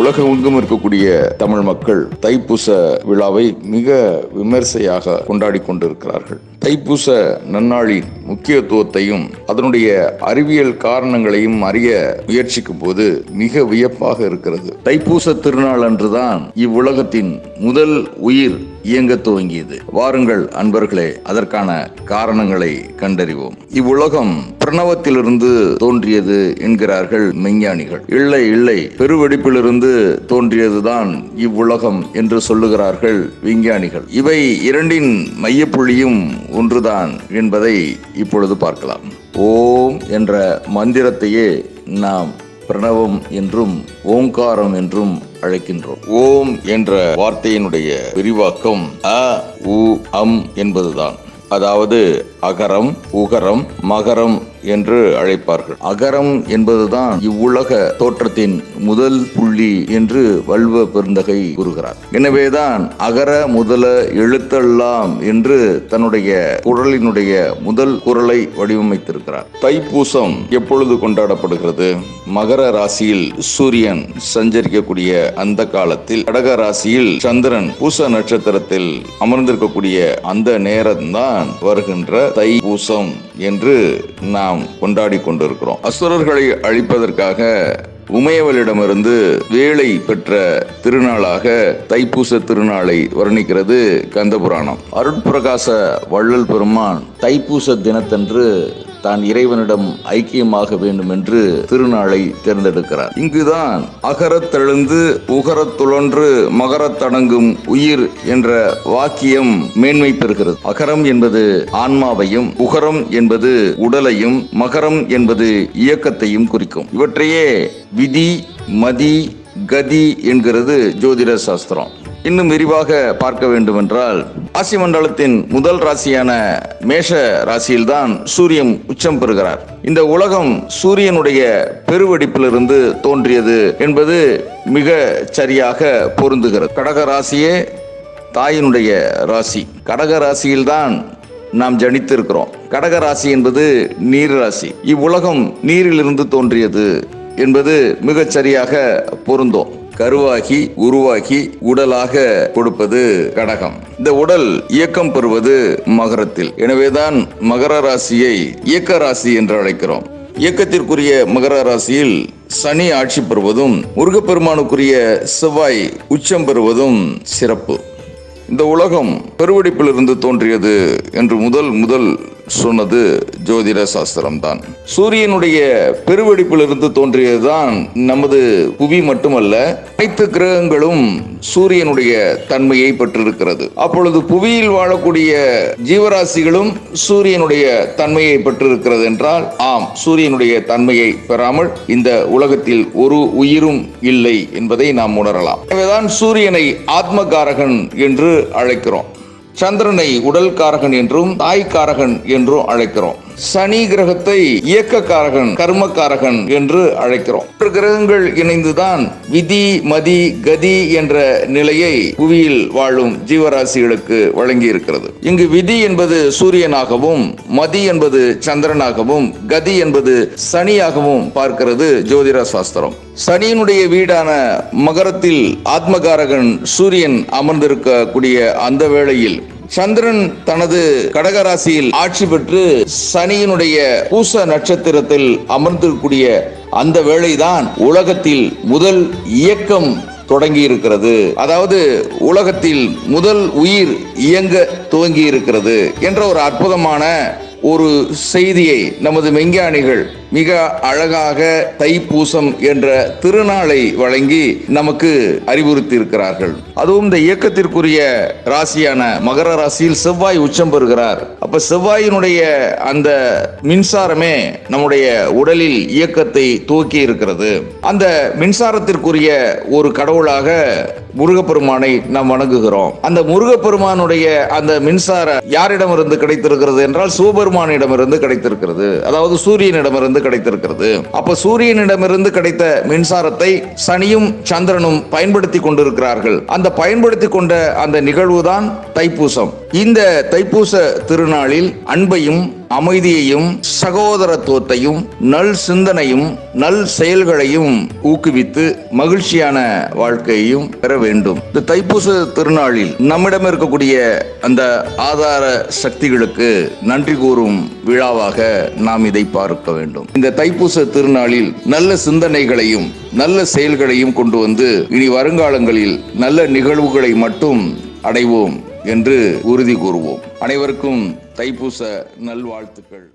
உலகமெங்கும் இருக்கக்கூடிய தமிழ் மக்கள் தைப்பூச விழாவை மிக விமர்சையாக கொண்டாடி கொண்டிருக்கிறார்கள். தைப்பூச நன்னாளின் முக்கியத்துவத்தையும் அதனுடைய அறிவியல் காரணங்களையும் அறிய முயற்சிக்கும் போது மிக வியப்பாக இருக்கிறது. தைப்பூச திருநாள் அன்றுதான் இவ்வுலகத்தின் முதல் உயிர் இயங்க துவங்கியது. வாருங்கள் அன்பர்களே அதற்கான காரணங்களை கண்டறிவோம். இவ்வுலகம் பிரணவத்திலிருந்து தோன்றியது என்கிறார்கள் மெஞ்ஞானிகள் இல்லை இல்லை பெருவெடிப்பிலிருந்து தோன்றியதுதான் இவ்வுலகம் என்று சொல்லுகிறார்கள் விஞ்ஞானிகள். இவை இரண்டின் மையப்புள்ளியும் ஒன்றுதான் என்பதை இப்பொழுது பார்க்கலாம். ஓம் என்ற மந்திரத்தையே நாம் பிரணவம் என்றும் ஓங்காரம் என்றும் அழைக்கின்றோம். ஓம் என்ற வார்த்தையினுடைய விரிவாக்கம் அ உ அம் என்பதுதான். அதாவது அகரம் உகரம் மகரம் என்று அழைப்பார்கள். அகரம் என்பதுதான் இவ்வுலக தோற்றத்தின் முதல் புள்ளி என்று வல்வ பெருந்தகை கூறுகிறார். எனவேதான் அகர முதல எழுத்தெல்லாம் என்று தன்னுடைய குரலினுடைய முதல் குரலை வடிவமைத்திருக்கிறார். தைப்பூசம் எப்பொழுது கொண்டாடப்படுகிறது? மகர ராசியில் சூரியன் சஞ்சரிக்கக்கூடிய அந்த காலத்தில் கடக ராசியில் சந்திரன் பூச நட்சத்திரத்தில் அமர்ந்திருக்கக்கூடிய அந்த நேரம்தான் வருகின்ற தைப்பூசம். என்று நாம் கொண்டாடி கொண்டிருக்கிறோம். அசுரர்களை அழிப்பதற்காக உமையவளிடமிருந்து வேலை பெற்ற திருநாளாக தைப்பூச திருநாளை வர்ணிக்கிறது கந்தபுராணம். அருட்பிரகாச வள்ளல் பெருமான் தைப்பூச தினத்தன்று தான் இறைவனிடம் ஐக்கியமாக வேண்டும் என்று திருநாளை தேர்ந்தெடுக்கிறார். இங்குதான் அகரத்தெழுந்து உகரத்துழன்று மகரத்தடங்கும் உயிர் என்ற வாக்கியம் மேன்மை பெறுகிறது. அகரம் என்பது ஆன்மாவையும் உகரம் என்பது உடலையும் மகரம் என்பது இயக்கத்தையும் குறிக்கும். இவற்றையே விதி மதி கதி என்கிறது ஜோதிட சாஸ்திரம். இன்னும் விரிவாக பார்க்க வேண்டுமென்றால் ராசி மண்டலத்தின் முதல் ராசியான மேஷ ராசியில்தான் சூரியன் உச்சம் பெறுகிறார். இந்த உலகம் சூரியனுடைய பெருவெடிப்பிலிருந்து தோன்றியது என்பது மிக சரியாக பொருந்துகிறது. கடக ராசியே தாயினுடைய ராசி. கடக ராசியில்தான் நாம் ஜனித்திருக்கிறோம். கடக ராசி என்பது நீர் ராசி. இவ்வுலகம் நீரிலிருந்து தோன்றியது என்பது மிகச்சரியாக பொருந்தும். கருவாகி உருவாகி உடலாக கொடுப்பது கடகம். இந்த உடல் இயக்கம் பெறுவது மகரத்தில். எனவேதான் மகர ராசியை இயக்க ராசி என்று அழைக்கிறோம். இயக்கத்திற்குரிய மகர ராசியில் சனி ஆட்சி பெறுவதும் முருகப்பெருமானுக்குரிய செவ்வாய் உச்சம் பெறுவதும் சிறப்பு. இந்த உலகம் பெருவெடிப்பிலிருந்து தோன்றியது என்று முதல் முதல் சொன்னது ஜோதிட சாஸ்திரம் தான் சூரியனுடைய பெருவெடிப்பிலிருந்து தோன்றியதுதான் நமது புவி மட்டுமல்ல அனைத்து கிரகங்களும் சூரியனுடைய தன்மையை பெற்றிருக்கிறது. அப்பொழுது புவியில் வாழக்கூடிய ஜீவராசிகளும் சூரியனுடைய தன்மையை பெற்றிருக்கிறது என்றால் ஆம் சூரியனுடைய தன்மையை பெறாமல் இந்த உலகத்தில் ஒரு உயிரும் இல்லை என்பதை நாம் உணரலாம். எனவேதான் சூரியனை ஆத்மகாரகன் என்று அழைக்கிறோம். சந்திரனை உடல் காரகன் என்றும் தாய் காரகன் என்றும் அழைக்கிறோம். சனி கிரகத்தை இயக்கக்காரகன் கர்மக்காரகன் என்று அழைக்கிறோம். கிரகங்கள் இணைந்துதான் விதி மதி கதி என்ற நிலையை புவியில் வாழும் ஜீவராசிகளுக்கு வழங்கி இருக்கிறது இங்கு விதி என்பது சூரியனாகவும் மதி என்பது சந்திரனாகவும் கதி என்பது சனியாகவும் பார்க்கிறது ஜோதிட சாஸ்திரம். சனியினுடைய வீடான மகரத்தில் ஆத்மகாரகன் சூரியன் அமர்ந்திருக்கக்கூடிய அந்த வேளையில் சந்திரன் தனது கடகராசியில் ஆட்சி பெற்று சனியினுடைய பூச நட்சத்திரத்தில் அமர்ந்திருக்கூடிய அந்த வேளைதான் உலகத்தில் முதல் இயக்கம் தொடங்கி இருக்கிறது அதாவது உலகத்தில் முதல் உயிர் இயங்க துவங்கி இருக்கிறது என்ற ஒரு அற்புதமான ஒரு செய்தியை நமது விஞ்ஞானிகள் மிக அழகாக தைப்பூசம் என்ற திருநாளை வழங்கி நமக்கு அறிவுறுத்தி இருக்கிறார்கள் அதுவும் இந்த இயக்கத்திற்குரிய ராசியான மகர ராசியில் செவ்வாய் உச்சம் பெறுகிறார். அப்ப செவ்வாயினுடைய அந்த மின்சாரமே நம்முடைய உடலில் இயக்கத்தை துவக்கி இருக்கிறது. அந்த மின்சாரத்திற்குரிய ஒரு கடவுளாக முருகப்பெருமானை நாம் வணங்குகிறோம். அந்த முருகப்பெருமானுடைய அந்த மின்சார யாரிடமிருந்து கிடைத்திருக்கிறது என்றால் சிவபெருமானிடமிருந்து கிடைத்திருக்கிறது. அதாவது சூரியனிடமிருந்து கிடைத்திருக்கிறது. அப்ப சூரியனிடமிருந்து கிடைத்த மின்சாரத்தை சனியும் சந்திரனும் பயன்படுத்தி கொண்டிருக்கிறார்கள். அந்த பயன்படுத்தி கொண்ட அந்த நிகழ்வு தான் தைப்பூசம். இந்த தைப்பூச திருநாளில் அன்பையும் அமைதியையும் சகோதரத்துவத்தையும் நல் சிந்தனையும் நல் செயல்களையும் ஊக்குவித்து மகிழ்ச்சியான வாழ்க்கையையும் பெற வேண்டும். இந்த தைப்பூச திருநாளில் நம்மிடம் இருக்கக்கூடிய அந்த ஆதார சக்திகளுக்கு நன்றி கூறும் விழாவாக நாம் இதை பார்க்க வேண்டும். இந்த தைப்பூச திருநாளில் நல்ல சிந்தனைகளையும் நல்ல செயல்களையும் கொண்டு வந்து இனி வருங்காலங்களில் நல்ல நிகழ்வுகளை மட்டும் அடைவோம். என்று உறுதி கூறுவோம். அனைவருக்கும் தைப்பூச நல்வாழ்த்துக்கள்.